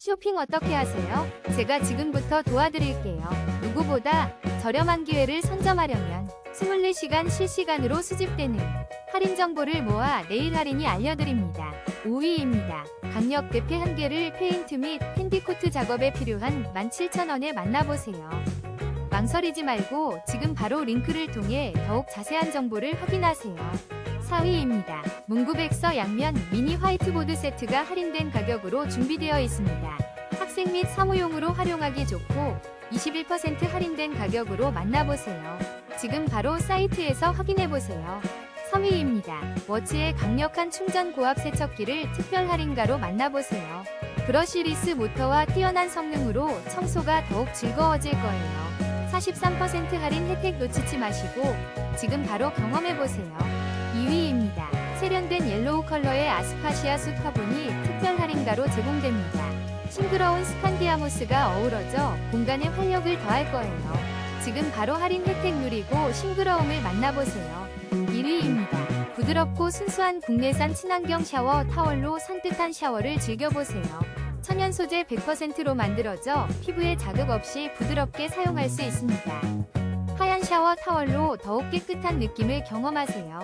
쇼핑 어떻게 하세요? 제가 지금부터 도와드릴게요. 누구보다 저렴한 기회를 선점하려면 24시간 실시간으로 수집되는 할인 정보를 모아 내일 할인이 알려드립니다. 5위입니다. 강력 대패 한 개를 페인트 및 펜디코트 작업에 필요한 17,000원에 만나보세요. 망설이지 말고 지금 바로 링크를 통해 더욱 자세한 정보를 확인하세요. 4위입니다. 문구백서 양면 미니 화이트보드 세트가 할인된 가격으로 준비되어 있습니다. 학생 및 사무용으로 활용하기 좋고 21% 할인된 가격으로 만나보세요. 지금 바로 사이트에서 확인해보세요. 3위입니다. 워치의 강력한 충전 고압 세척기를 특별 할인가로 만나보세요. 브러쉬리스 모터와 뛰어난 성능으로 청소가 더욱 즐거워질 거예요. 43% 할인 혜택 놓치지 마시고 지금 바로 경험해보세요. 2위입니다. 세련된 옐로우 컬러의 아스파시아 숯 화분이 특별 할인가로 제공됩니다. 싱그러운 스칸디아모스가 어우러져 공간에 활력을 더할 거예요. 지금 바로 할인 혜택 누리고 싱그러움을 만나보세요. 1위입니다. 부드럽고 순수한 국내산 친환경 샤워 타월로 산뜻한 샤워를 즐겨보세요. 천연 소재 100%로 만들어져 피부에 자극 없이 부드럽게 사용할 수 있습니다. 샤워 타월로 더욱 깨끗한 느낌을 경험하세요.